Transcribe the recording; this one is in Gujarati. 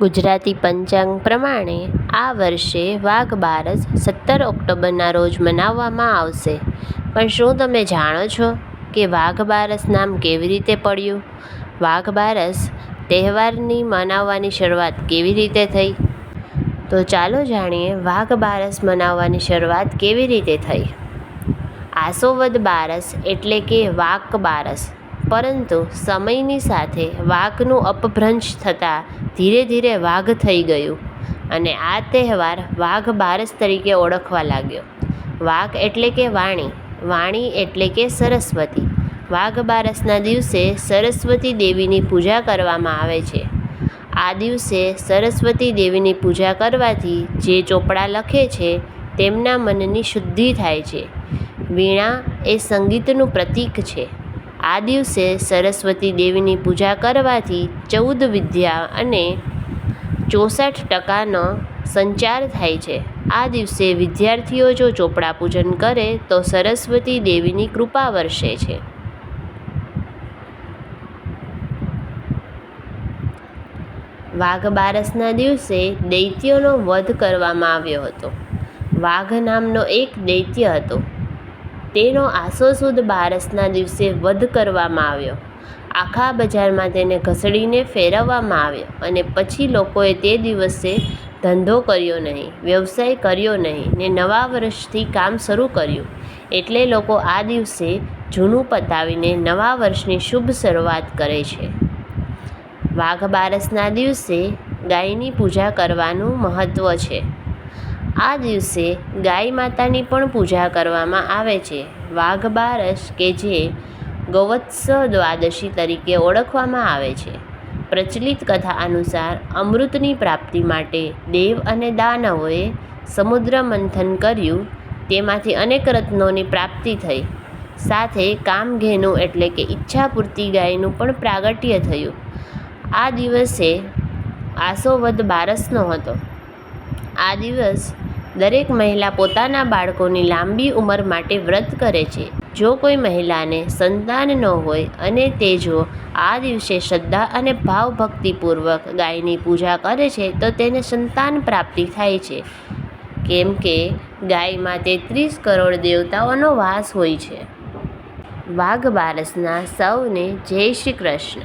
ગુજરાતી પંચાંગ પ્રમાણે આ વર્ષે વાઘ બારસ સત્તર ઓક્ટોબરના રોજ મનાવવામાં આવશે. પણ શું તમે જાણો છો કે વાઘ બારસ નામ કેવી રીતે પડ્યું? વાઘ બારસ તહેવારની મનાવવાની શરૂઆત કેવી રીતે થઈ? તો ચાલો જાણીએ વાઘ બારસ મનાવવાની શરૂઆત કેવી રીતે થઈ? આસોવદ બારસ એટલે કે વાક બારસ. પરંતુ સમયની સાથે વાઘનું અપભ્રંશ થતાં ધીરે ધીરે વાઘ થઈ ગયું અને આ તહેવાર વાઘ બારસ તરીકે ઓળખવા લાગ્યો. વાઘ એટલે કે વાણી વાણી એટલે કે સરસ્વતી. વાઘ બારસના દિવસે સરસ્વતી દેવીની પૂજા કરવામાં આવે છે. આ દિવસે સરસ્વતી દેવીની પૂજા કરવાથી જે ચોપડા લખે છે તેમના મનની શુદ્ધિ થાય છે. વીણા એ સંગીતનું પ્રતીક છે. આ દિવસે સરસ્વતી દેવીની પૂજા કરવાથી ચૌદ વિદ્યા અને ચોસઠ ટકાનો સંચાર થાય છે. આ દિવસે વિદ્યાર્થીઓ જો ચોપડા પૂજન કરે, તો સરસ્વતી દેવીની કૃપા વરસે છે. વાઘ બારસના દિવસે દૈત્યોનો વધ કરવામાં આવ્યો હતો. વાઘ નામનો એક દૈત્ય હતો. તેનો આસો સુદ બારસના દિવસે વધ કરવામાં આવ્યો. આખા બજારમાં તેને ઘસડીને ફેરવવામાં આવ્યો અને પછી લોકોએ તે દિવસે ધંધો કર્યો નહીં, વ્યવસાય કર્યો નહીં ને નવા વર્ષથી કામ શરૂ કર્યું. એટલે લોકો આ દિવસે જૂનું પતાવીને નવા વર્ષની શુભ શરૂઆત કરે છે. વાઘ બારસના દિવસે ગાયની પૂજા કરવાનું મહત્ત્વ છે. આ દિવસે ગાય માતાની પણ પૂજા કરવામાં આવે છે. વાઘ બારસ કે જે ગૌવત્સ દ્વાદશી તરીકે ઓળખવામાં આવે છે. પ્રચલિત કથા અનુસાર અમૃતની પ્રાપ્તિ માટે દેવ અને દાનવોએ સમુદ્ર મંથન કર્યું, તેમાંથી અનેક રત્નોની પ્રાપ્તિ થઈ. સાથે કામધેનુ એટલે કે ઈચ્છાપૂર્તિ ગાયનું પણ પ્રાગટ્ય થયું. આ દિવસે આસોવધ બારસનો હતો. આ દિવસ દરેક મહિલા પોતાના બાળકોની લાંબી ઉંમર માટે વ્રત કરે છે. જો કોઈ મહિલાને સંતાન ન હોય અને તે જો આ દિવસે શ્રદ્ધા અને ભાવભક્તિપૂર્વક ગાયની પૂજા કરે છે, તો તેને સંતાન પ્રાપ્તિ થાય છે. કેમ કે ગાયમાં તેત્રીસ કરોડ દેવતાઓનો વાસ હોય છે. વાઘ બારસના સૌને જય શ્રી કૃષ્ણ.